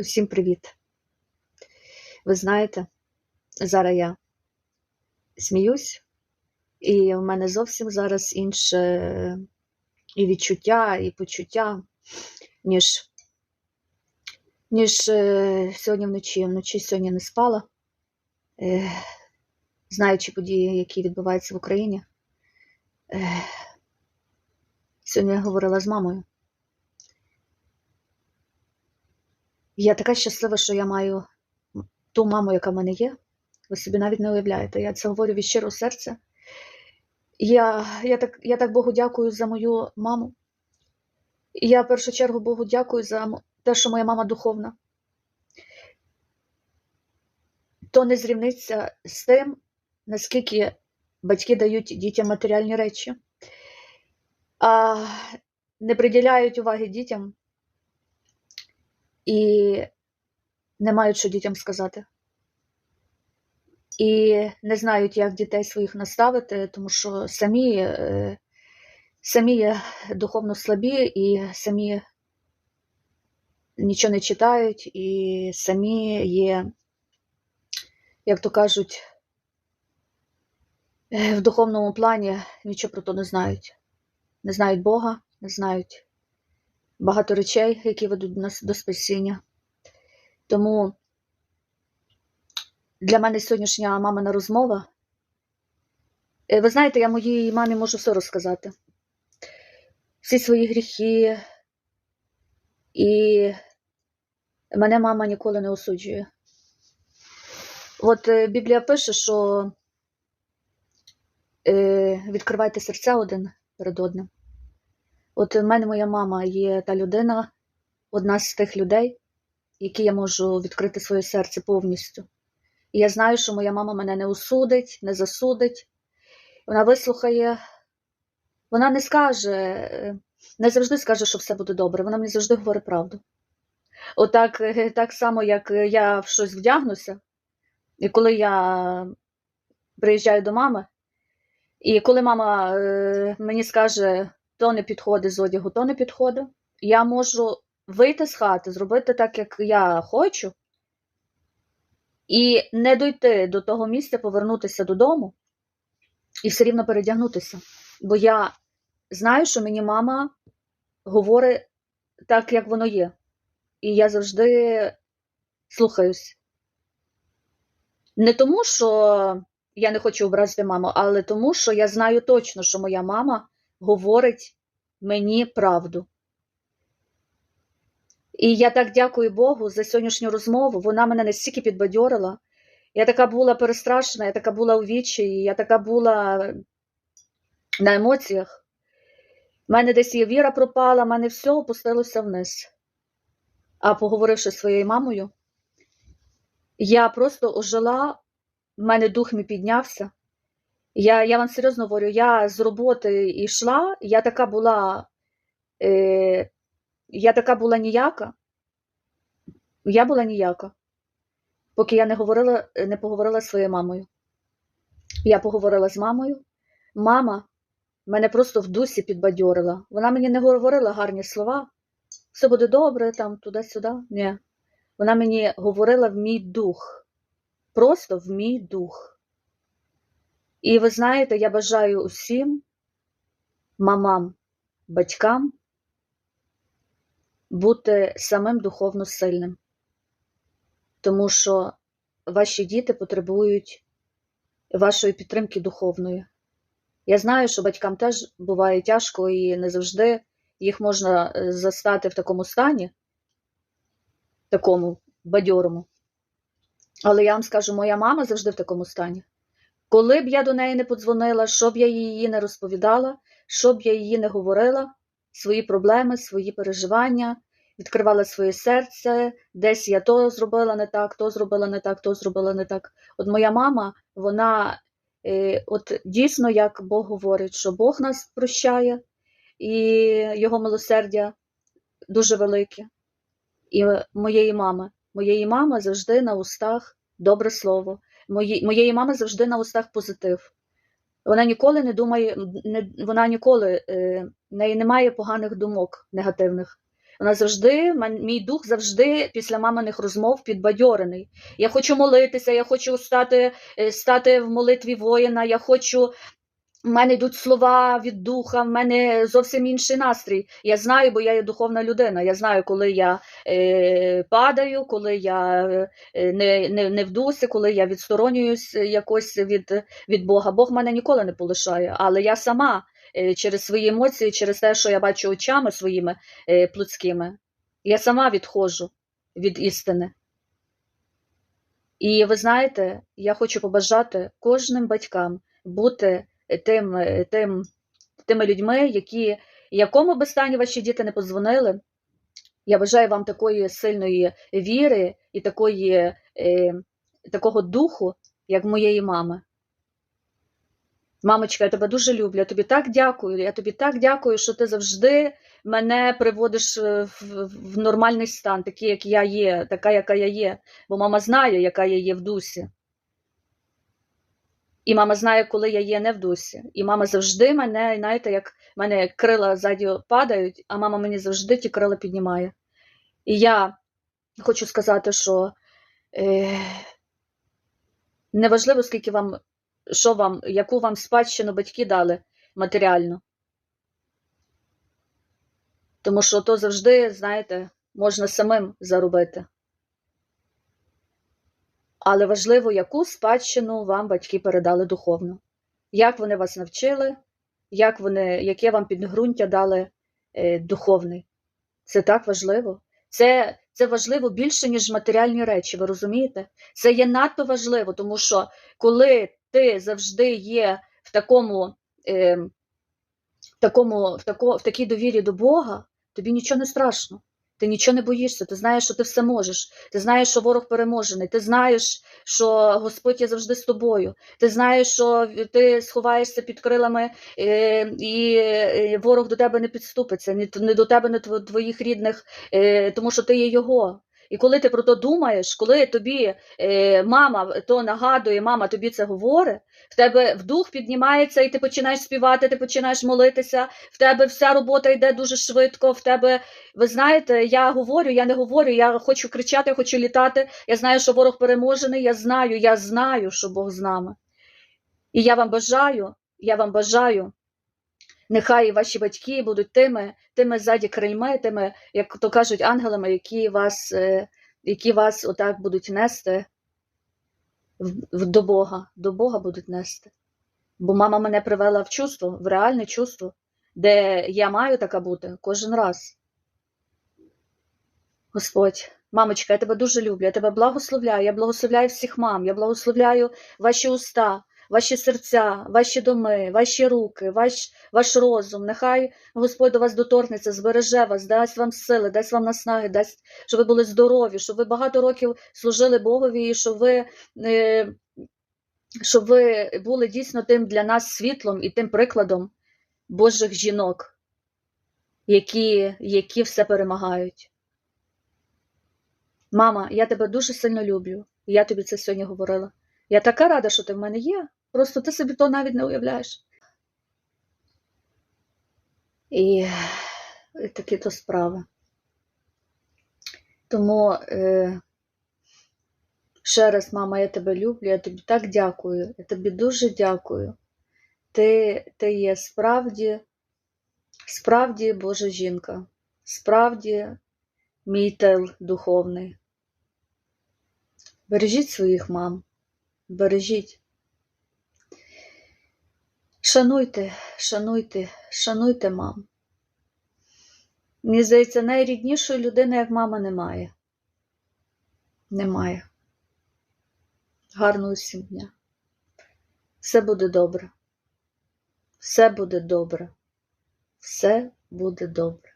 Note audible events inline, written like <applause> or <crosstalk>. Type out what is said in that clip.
Усім привіт! Ви знаєте, зараз я сміюсь, і в мене зовсім зараз інше і відчуття, і почуття, ніж, ніж е, сьогодні вночі. Вночі сьогодні не спала, е, знаючи події, які відбуваються в Україні. Е, сьогодні я говорила з мамою. Я така щаслива, що я маю ту маму, яка в мене є. Ви собі навіть не уявляєте. Я це говорю від щирого серця. Я, я, так, я так Богу дякую за мою маму. І я в першу чергу Богу дякую за те, що моя мама духовна. То не зрівниться з тим, наскільки батьки дають дітям матеріальні речі, а не приділяють уваги дітям і не мають що дітям сказати. І не знають, як дітей своїх наставити, тому що самі, е, самі є духовно слабі і самі нічого не читають, і самі є, як то кажуть, е, в духовному плані нічого про то не знають. Не знають Бога, не знають багато речей, які ведуть нас до спасіння. Тому для мене сьогоднішня мамина розмова. е, Ви знаєте, я моїй мамі можу все розказати. Всі свої гріхи, і мене мама ніколи не осуджує. От е, Біблія пише, що е, відкривайте серця один перед одним. От в мене моя мама є та людина, одна з тих людей, які я можу відкрити своє серце повністю. І я знаю, що моя мама мене не осудить, не засудить. Вона вислухає, вона не скаже, не завжди скаже, що все буде добре. Вона мені завжди говорить правду. Отак, е, <laughs> так само, як я в щось вдягнуся, і коли я приїжджаю до мами, і коли мама е, мені скаже, то не підходить з одягу, то не підходить, я можу вийти з хати, зробити так, як я хочу, і не дойти до того місця, повернутися додому і все рівно передягнутися. Бо я знаю, що мені мама говорить так, як воно є. І я завжди слухаюсь. Не тому, що я не хочу образити маму, але тому, що я знаю точно, що моя мама говорить мені правду. І я так дякую Богу за сьогоднішню розмову. Вона мене настільки підбадьорила. Я така була перестрашена, я така була у відчаї, я така була на емоціях. У мене десь є віра пропала, в мене все опустилося вниз. А поговоривши з своєю мамою, я просто ожила, в мене дух мій піднявся. Я, я вам серйозно говорю, я з роботи йшла, я така була, е, я така була ніяка. Я була ніяка, поки я не говорила, не поговорила зі своєю мамою. Я поговорила з мамою. Мама мене просто в дусі підбадьорила. Вона мені не говорила гарні слова. Все буде добре, там, туди-сюди. Ні. Вона мені говорила в мій дух. Просто в мій дух. І ви знаєте, я бажаю усім мамам, батькам бути самим духовно сильним. Тому що ваші діти потребують вашої підтримки духовної. Я знаю, що батькам теж буває тяжко і не завжди їх можна е, застати в такому стані, такому бадьорому. Але я вам скажу, моя мама завжди в такому стані. Коли б я до неї не подзвонила, що б я її не розповідала, що б я її не говорила, свої проблеми, свої переживання, відкривала своє серце, десь я то зробила не так, то зробила не так, то зробила не так. От моя мама, вона е, от дійсно, як Бог говорить, що Бог нас прощає, і його милосердя дуже велике. І моєї мами, моєї мами завжди на устах добре слово. Мої, моєї мами завжди на устах позитив. Вона ніколи не думає, не, вона ніколи, е, в неї немає поганих думок негативних. Вона завжди, мій дух завжди після маминих розмов підбадьорений. Я хочу молитися, я хочу стати, е, стати в молитві воїна, я хочу. В мене йдуть слова від духа, в мене зовсім інший настрій. Я знаю, бо я є духовна людина. Я знаю, коли я е, падаю, коли я е, не, не, не в дусі, коли я відсторонююсь якось від, від Бога. Бог мене ніколи не полишає, але я сама е, через свої емоції, через те, що я бачу очами своїми е, плотськими, я сама відходжу від істини. І ви знаєте, я хочу побажати кожним батькам бути тим, тим, тими людьми, які, якому би стані ваші діти не подзвонили. Я бажаю вам такої сильної віри і такої, е, такого духу, як моєї мами. Мамочка, я тебе дуже люблю. Я тобі так дякую. Я тобі так дякую, що ти завжди мене приводиш е, в, в нормальний стан, такий, як я є, така, яка я є. Бо мама знає, яка я є в дусі. І мама знає, коли я є не в дусі. І мама завжди мене, знаєте, як в мене крила ззаді падають, а мама мені завжди ті крила піднімає. І я хочу сказати, що е, неважливо, скільки вам, що вам, яку вам спадщину батьки дали матеріально. Тому що то завжди, знаєте, можна самим заробити. Але важливо, яку спадщину вам батьки передали духовно. Як вони вас навчили, як вони, яке вам підґрунтя дали е, духовне. Це так важливо. Це, це важливо більше, ніж матеріальні речі, ви розумієте? Це є надто важливо, тому що коли ти завжди є в такому, е, в, такому, в, тако, в такій довірі до Бога, тобі нічого не страшно. Ти нічого не боїшся, ти знаєш, що ти все можеш. Ти знаєш, що ворог переможений. Ти знаєш, що Господь є завжди з тобою. Ти знаєш, що ти сховаєшся під крилами, е, і е, ворог до тебе не підступиться, ні до тебе, до твоїх рідних, е, тому що ти є його. І коли ти про то думаєш, коли тобі е, мама то нагадує, мама тобі це говорить, в тебе в дух піднімається, і ти починаєш співати, ти починаєш молитися, в тебе вся робота йде дуже швидко, в тебе ви знаєте, я говорю, я не говорю, я хочу кричати, хочу літати. Я знаю, що ворог переможений, я знаю, я знаю, що Бог з нами. І я вам бажаю, я вам бажаю, нехай ваші батьки будуть тими, тими ззаді крильми, тими, як то кажуть, ангелами, які вас, е, які вас отак будуть нести до Бога, до Бога будуть нести. Бо мама мене привела в чувство, в реальне чувство, де я маю така бути кожен раз. Господь, мамочка, я тебе дуже люблю, я тебе благословляю, я благословляю всіх мам, я благословляю ваші уста, ваші серця, ваші доми, ваші руки, ваш, ваш розум. Нехай Господь до вас доторкнеться, збереже вас, дасть вам сили, дасть вам наснаги, дасть, щоб ви були здорові, щоб ви багато років служили Богові, і щоб ви. Е, щоб ви були дійсно тим для нас світлом і тим прикладом Божих жінок, які, які все перемагають. Мама, я тебе дуже сильно люблю. Я тобі це сьогодні говорила. Я така рада, що ти в мене є. Просто ти собі то навіть не уявляєш. І, і такі то справи. Тому е, ще раз, мама, я тебе люблю, я тобі так дякую. Я тобі дуже дякую. Ти, ти є справді, справді Божа жінка, справді мій тил духовний. Бережіть своїх мам, бережіть. Шануйте, шануйте, шануйте мам. Мені здається, найріднішої людини, як мама, немає. Немає. Гарного усім дня. Все буде добре. Все буде добре. Все буде добре.